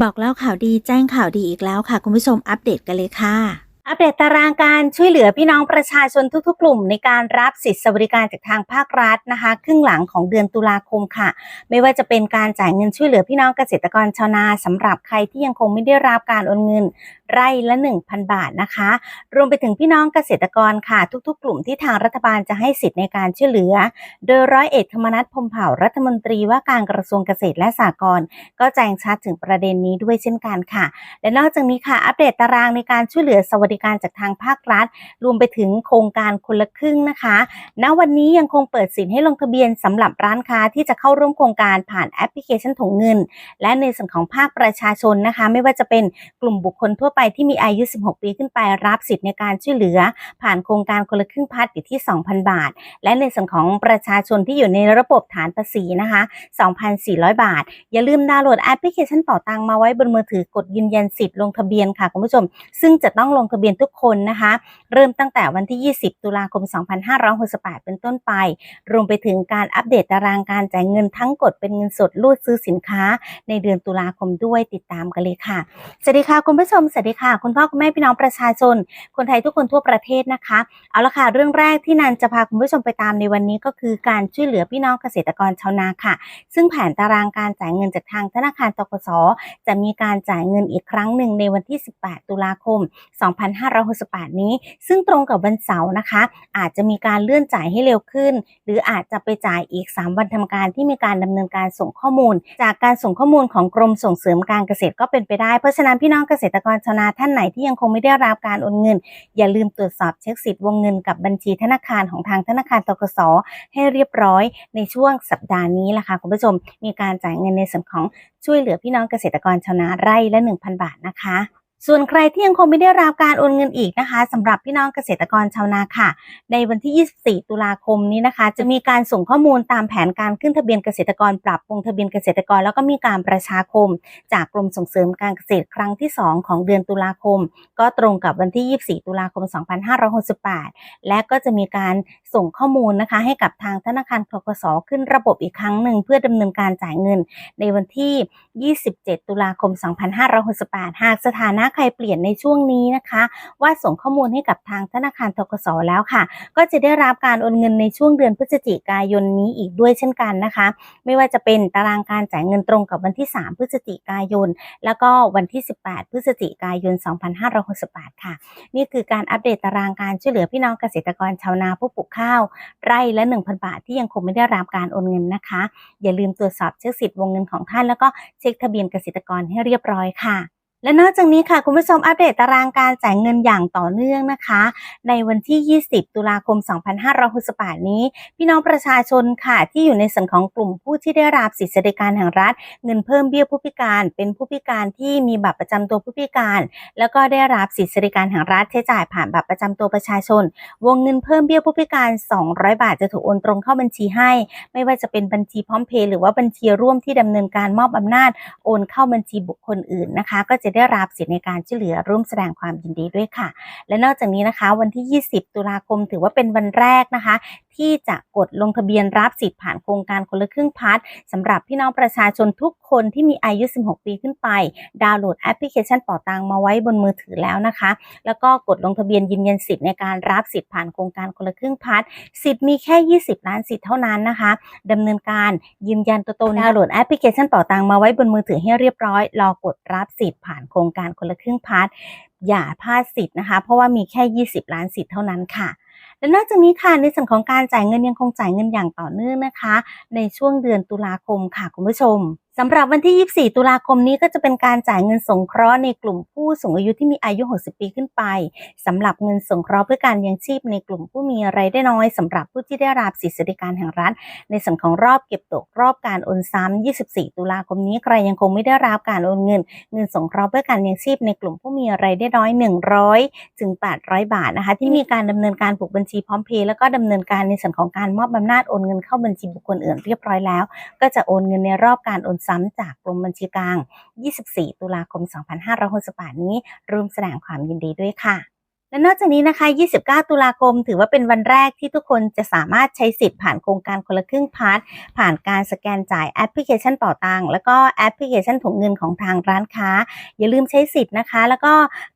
บอกเล่าข่าวดีแจ้งข่าวดีอีกแล้วค่ะ คุณผู้ชมอัปเดตกันเลยค่ะ อัปเดตตารางการช่วยเหลือพี่น้องประชาชนทุก ๆ กลุ่ม ในการรับสิทธิสวัสดิการจากทางภาครัฐนะคะ ครึ่งหลังของเดือนตุลาคมค่ะ ไม่ว่าจะเป็นการจ่ายเงินช่วยเหลือพี่น้องเกษตรกรชาวนาสำหรับใครที่ยังคงไม่ได้รับการโอนเงินไร่ละ 1,000 บาทนะคะ รวมไปถึงพี่น้องเกษตรกรค่ะ ทุกๆ กลุ่มที่ทางรัฐบาลจะให้สิทธิ์ในการช่วยเหลือ โดยร้อยเอกธรรมนัฐพมเผ่ารัฐมนตรีว่าการกระทรวงเกษตรและสหกรณ์ก็แจ้งชัดถึงประเด็นนี้ด้วยเช่นกันค่ะ และนอกจากนี้ค่ะอัปเดตตารางในการช่วยเหลือสวัสดิการจากทางภาครัฐ รวมไปถึงโครงการคนละครึ่งนะคะ ณ วันนี้ยังคงเปิดสิทธิ์ให้ลงทะเบียนสำหรับร้านค้าที่จะเข้าร่วมโครงการผ่านแอปพลิเคชันถุงเงิน และในส่วนของภาคประชาชนนะคะ ไม่ว่าจะเป็นกลุ่มบุคคลทั่วไปที่มีอายุ 16 ปีขึ้นไปรับสิทธิ์ในการช่วยเหลือ ผ่านโครงการคนละครึ่งพัดอยู่ที่ 2,000 บาท และในส่วนของประชาชนที่อยู่ในระบบฐานภาษีนะคะ 2,400 บาท อย่าลืมดาวน์โหลดแอปพลิเคชันเป่าตังมาไว้บนมือถือกดยืนยันสิทธิ์ลงทะเบียนค่ะคุณผู้ชม ซึ่งจะต้องลงทะเบียนทุกคนนะคะ เริ่มตั้งแต่วันที่ 20 ตุลาคม 2568 เป็นต้นไป รวมไปถึงการอัปเดตตารางการจ่ายเงินทั้งกดเป็นเงินสดรูดซื้อสินค้า ในเดือนตุลาคมด้วยติดตามกันเลยค่ะสวัสดีค่ะคุณผู้ชมสวัสดีค่ะ คุณพ่อคุณแม่พี่น้องประชาชน คนไทยทุกคนทั่วประเทศนะคะ เอาละค่ะ เรื่องแรกที่นันจะพาคุณผู้ชมไปตามในวันนี้ก็คือการช่วยเหลือพี่น้องเกษตรกรชาวนาค่ะ ซึ่งแผนตารางการจ่ายเงินจากทางธนาคารตกสจะมีการจ่ายเงินอีกครั้งหนึ่งในวันที่ 18 ตุลาคม 2568 นี้ ซึ่งตรงกับวันเสาร์นะคะ อาจจะมีการเลื่อนจ่ายให้เร็วขึ้น หรืออาจจะไปจ่ายอีก 3 วันทำการที่มีการดำเนินการส่งข้อมูล จากการส่งข้อมูลของกรมส่งเสริมการเกษตรก็เป็นไปได้เพราะฉะนั้นพี่น้องเกษตรกรชาวนาท่านไหนที่ยังคงไม่ได้รับการโอนเงิน อย่าลืมตรวจสอบเช็คสิทธิ์วงเงินกับบัญชีธนาคารของทางธนาคารตกสให้เรียบร้อยในช่วงสัปดาห์นี้ล่ะค่ะคุณผู้ชมมีการจ่ายเงินในส่วนของช่วยเหลือพี่น้องเกษตรกรชาวนาไร่ละ 1,000 บาทนะคะ ส่วนใครที่ยังคงไม่ได้รับการโอนเงินอีกนะคะสำหรับพี่น้องเกษตรกรชาวนาค่ะ ในวันที่ 24 ตุลาคมนี้นะคะ จะมีการส่งข้อมูลตามแผนการขึ้นทะเบียนเกษตรกรปรับปรุงทะเบียนเกษตรกร แล้วก็มีการประชาคม จากกรมส่งเสริมการเกษตรครั้งที่ 2 ของเดือนตุลาคม ก็ตรงกับวันที่ 24 ตุลาคม 2568 และก็จะมีการส่งข้อมูลนะคะ ให้กับทางธนาคารทกสขึ้นระบบอีกครั้งหนึ่งเพื่อดำเนินการจ่ายเงิน ในวันที่ 27 ตุลาคม 2568 หากสถานะใครเปลี่ยนในช่วงนี้นะคะ ว่าส่งข้อมูลให้กับทางธนาคารทกสแล้วค่ะ ก็จะได้รับการโอนเงินในช่วงเดือนพฤศจิกายนนี้อีกด้วยเช่นกันนะคะ ไม่ว่าจะเป็นตารางการจ่ายเงินตรงกับวันที่ 3 พฤศจิกายน แล้วก็วันที่ 18 พฤศจิกายน 2568 ค่ะ นี่คือการอัปเดตตารางการช่วยเหลือพี่น้องเกษตรกรชาวนาผู้ปลูกข้าว ไร่ละ 1,000 บาทที่ยังคงไม่ได้รับการโอนเงินนะคะ อย่าลืมตรวจสอบเช็คสิทธิ์วงเงินของท่านแล้วก็เช็คทะเบียนเกษตรกรให้เรียบร้อยค่ะ และนอกจากนี้ค่ะ คุณผู้ชมอัปเดตตารางการจ่ายเงินอย่างต่อเนื่องนะคะ ในวันที่ 20 ตุลาคม 2568 นี้ พี่น้องประชาชนค่ะที่อยู่ในส่วนของกลุ่มผู้ที่ได้รับสิทธิสวัสดิการแห่งรัฐ เงินเพิ่มเบี้ยผู้พิการ เป็นผู้พิการที่มีบัตรประจำตัวผู้พิการ แล้วก็ได้รับสิทธิสวัสดิการแห่งรัฐใช้จ่ายผ่านบัตรประจำตัวประชาชน วงเงินเพิ่มเบี้ยผู้พิการ 200 บาทจะถูกโอนตรงเข้าบัญชีให้ ไม่ว่าจะเป็นบัญชีพร้อมเพย์หรือว่าบัญชีร่วมที่ดำเนินการมอบอำนาจโอนเข้าบัญชีบุคคลอื่นนะคะ ก็จะจะได้รับสิทธิในการช่วยเหลือร่วมแสดงความยินดีด้วยค่ะ และนอกจากนี้นะคะ วันที่ 20 ตุลาคมถือว่าเป็นวันแรกนะคะ ที่จะกดลงทะเบียนรับสิทธิ์ผ่านโครงการคนละครึ่งพัดสำหรับพี่น้องประชาชนทุกคนที่มีอายุ 16 ปีขึ้นไป ดาวน์โหลดแอปพลิเคชันเป่าตังมาไว้บนมือถือแล้วนะคะ แล้วก็กดลงทะเบียนยืนยันสิทธิ์ในการรับสิทธิ์ผ่านโครงการคนละครึ่งพัดสิทธิ์มีแค่ 20 ล้านสิทธิ์เท่านั้นนะคะดำเนินการยืนยันตัวตนดาวน์โหลดแอปพลิเคชันเป่าตังมาไว้บนมือถือให้เรียบร้อยรอกดรับสิทธิ์ผ่านโครงการคนละครึ่งพัดอย่าพลาดสิทธิ์นะคะ เพราะว่ามีแค่ 20 ล้านสิทธิ์เท่านั้นค่ะ และนอกจากนี้ค่ะในส่วนของการจ่ายเงินยังคงจ่ายเงินอย่างต่อเนื่องนะคะ ในช่วงเดือนตุลาคมค่ะคุณผู้ชม สำหรับวันที่ 24 ตุลาคมนี้ก็จะเป็นการจ่ายเงินสงเคราะห์ในกลุ่มผู้สูงอายุที่มีอายุ 60 ปีขึ้นไปสำหรับเงินสงเคราะห์เพื่อการเลี้ยงชีพในกลุ่มผู้มีรายได้น้อยสำหรับผู้ที่ได้รับสิทธิสวัสดิการแห่งรัฐ ในส่วนของรอบเก็บตกรอบการโอนซ้ำ 24 ตุลาคมนี้ใครยังคงไม่ได้รับการโอนเงิน เงินสงเคราะห์เพื่อการเลี้ยงชีพในกลุ่มผู้มีรายได้น้อย 100 ถึง 800 บาทนะคะที่มีการดำเนินการผูกบัญชีพร้อมเพย์แล้วก็ดำเนินการในส่วนของการมอบอำนาจโอนเงินเข้าบัญชีบุคคลอื่นเรียบร้อยแล้ว ก็จะโอนเงินในรอบการโอนซ้ำจากกรมบัญชีกลาง 24 ตุลาคม 2568 นี้ร่วมแสดงความยินดีด้วยค่ะ และนอกจากนี้นะคะ 29 ตุลาคม ถือว่าเป็นวันแรกที่ทุกคนจะสามารถใช้สิทธิ์ผ่านโครงการคนละครึ่งพาร์ทผ่านการสแกนจ่ายแอปพลิเคชันเป่าตังแล้วก็แอปพลิเคชันถุงเงินของทางร้านค้า อย่าลืมใช้สิทธิ์นะคะ แล้วก็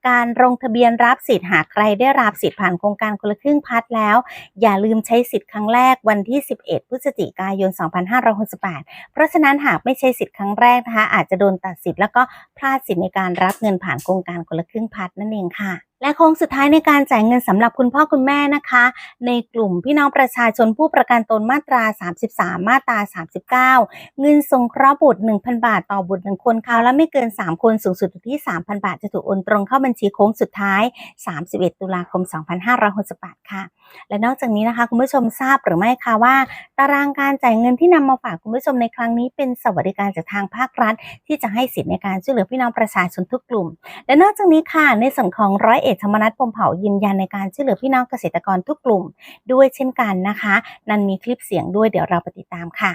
การลงทะเบียนรับสิทธิ์หากใครได้รับสิทธิ์ผ่านโครงการคนละครึ่งพาร์ทแล้ว อย่าลืมใช้สิทธิ์ครั้งแรกวันที่ 11 พฤศจิกายน 2568 เพราะฉะนั้นหากไม่ใช้สิทธิ์ครั้งแรกนะคะอาจจะโดนตัดสิทธิ์แล้วก็พลาดสิทธิ์ในการรับเงินผ่านโครงการคนละครึ่งพาร์ทนั่นเองค่ะ และโค้งสุดท้ายในการจ่ายเงินสำหรับคุณพ่อคุณแม่นะคะ ในกลุ่มพี่น้องประชาชนผู้ประกันตนมาตรา 33 มาตรา 39 เงินสงเคราะห์บุตร 1,000 บาทต่อบุตร 1 คนคราวละไม่เกิน 3 คนสูงสุดที่ 3,000 บาทจะถูกโอนตรงเข้าบัญชีโค้งสุดท้าย 31 ตุลาคม 2568 ค่ะ และนอกจากนี้นะคะคุณผู้ชมทราบหรือไม่คะว่า ตารางการจ่ายเงินที่นำมาฝากคุณผู้ชมในครั้งนี้เป็นสวัสดิการจากทางภาครัฐ ที่จะให้สิทธิในการช่วยเหลือพี่น้องประชาชนทุกกลุ่ม และนอกจากนี้ค่ะในส่วนของร้อยเอกธรรมนัฐพรมเผ่ายืนยันในการช่วยเหลือพี่น้องเกษตรกรทุกกลุ่ม ด้วยเช่นกันนะคะ นันมีคลิปเสียงด้วยเดี๋ยวเราไปติดตามค่ะ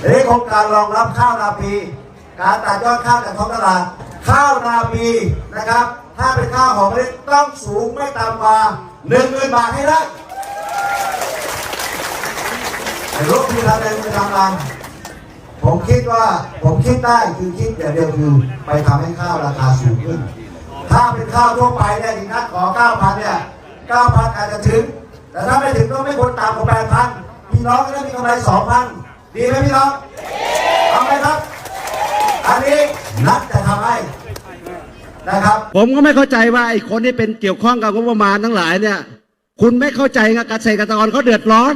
ทีนี้โครงการรองรับข้าวนาปี การตัดยอดข้าวจากท้องตลาดข้าวนาปีนะครับ ถ้าเป็นข้าวหอมมะลิต้องสูงไม่ต่ำกว่าหนึ่งหมื่นบาทให้ได้แต่ลูกที่ทำเองไปทำงานผมคิดว่าผมคิดได้คือคิดอย่างเดียวคือไปทำให้ข้าวราคาสูงขึ้น ถ้าเป็นข้าวทั่วไปเนี่ยอีกนัดขอเก้าพันเนี่ยเก้าพันอาจจะถึง แต่ถ้าไม่ถึงก็ไม่ควรต่ำกว่าแปดพันพี่น้องก็ได้มีกำไรสองพันดีไหมพี่น้องเอาไหมครับ อันนี้นัดจะทำให้นะครับผมก็ไม่เข้าใจว่าไอ้คนที่เป็นเกี่ยวข้องกับงบประมาณทั้งหลายเนี่ย คุณไม่เข้าใจไงเกษตรกรเขาเดือดร้อน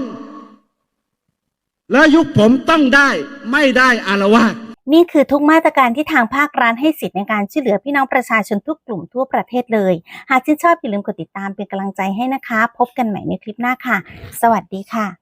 แล้วยุคผมต้องได้ไม่ได้อารวาส นี่คือทุกมาตรการที่ทางภาครัฐให้สิทธิ์ในการช่วยเหลือพี่น้องประชาชนทุกกลุ่มทั่วประเทศเลย หากชื่นชอบอย่าลืมกดติดตามเป็นกำลังใจให้นะคะ พบกันใหม่ในคลิปหน้าค่ะ สวัสดีค่ะ